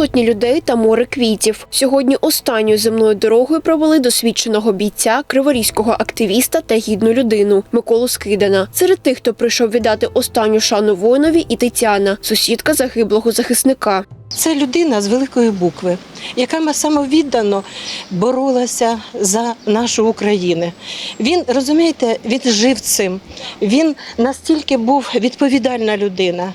сотні людей та море квітів. Сьогодні останньою земною дорогою провели досвідченого бійця, криворізького активіста та гідну людину Миколу Скидана. Серед тих, хто прийшов віддати останню шану воїнові, і Тетяна, сусідка загиблого захисника. Це людина з великої букви, яка самовіддано боролася за нашу Україну. Він, розумієте, він жив цим. Він настільки був відповідальна людина.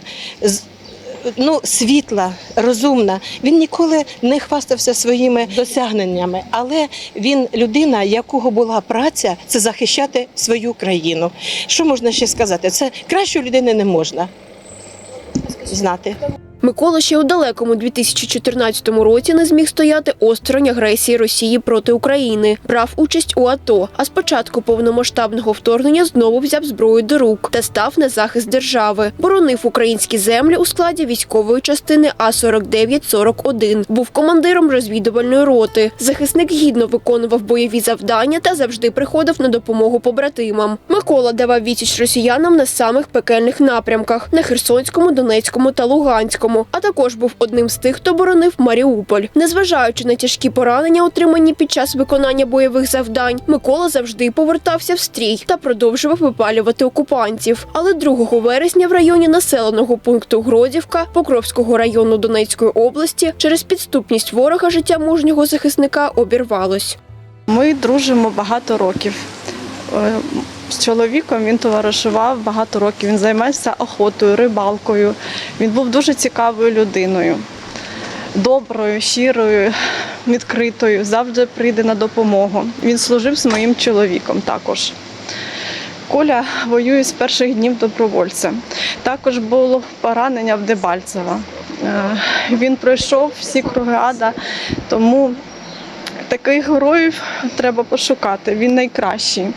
Ну, світла, розумна. Він ніколи не хвастався своїми досягненнями, але він людина, якого була праця, це захищати свою країну. Що можна ще сказати? Це кращої людини не можна знати. Микола ще у далекому 2014 році не зміг стояти осторонь агресії Росії проти України, брав участь у АТО. А з початку повномасштабного вторгнення знову взяв зброю до рук та став на захист держави. Боронив українські землі у складі військової частини А 4941 Був командиром розвідувальної роти. Захисник гідно виконував бойові завдання та завжди приходив на допомогу побратимам. Микола давав відсіч росіянам на самих пекельних напрямках на Херсонському, Донецькому та Луганському. А також був одним з тих, хто боронив Маріуполь. Незважаючи на тяжкі поранення, отримані під час виконання бойових завдань, Микола завжди повертався в стрій та продовжував випалювати окупантів. Але 2 вересня в районі населеного пункту Гродівка Покровського району Донецької області через підступність ворога життя мужнього захисника обірвалось. Ми дружимо багато років. Е, З чоловіком він товаришував багато років. Він займався охотою, рибалкою. Він був дуже цікавою людиною, доброю, щирою, відкритою, завжди прийде на допомогу. Він служив з моїм чоловіком також. Коля воює з перших днів добровольцем. Також було поранення в Дебальцево. Е, Він пройшов всі круги ада, тому таких героїв треба пошукати. Він найкращий.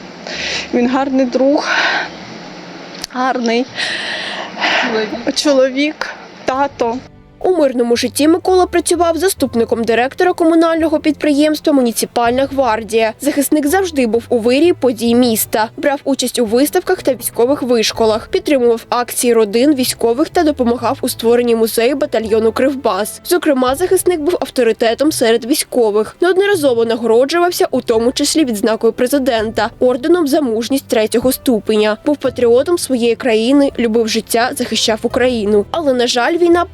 Він гарний друг, гарний чоловік, тато. У мирному житті Микола працював заступником директора комунального підприємства Муніципальна гвардія. Захисник завжди був у вирії подій міста, брав участь у виставках та військових вишколах, підтримував акції родин військових та допомагав у створенні музею батальйону Кривбас. Зокрема, захисник був авторитетом серед військових. Неодноразово нагороджувався, у тому числі відзнакою президента, орденом за мужність третього ступеня. Був патріотом своєї країни, любив життя, захищав Україну. Але на жаль, війна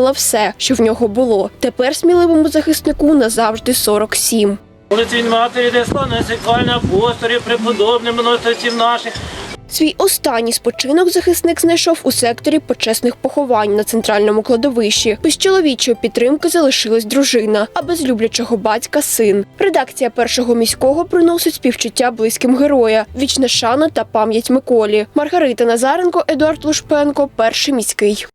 перекреслила все, що в нього було. Тепер сміливому захиснику назавжди 47. Вулиці матері, де славне сексуальне апостолів, преподобним монастирців наших, Свій останній спочинок захисник знайшов у секторі почесних поховань на центральному кладовищі. Без чоловічої підтримки залишилась дружина, а без люблячого батька син. Редакція першого міського приносить співчуття близьким героя, вічна шана та пам'ять Миколі. Маргарита Назаренко, Едуард Лушпенко, перший міський.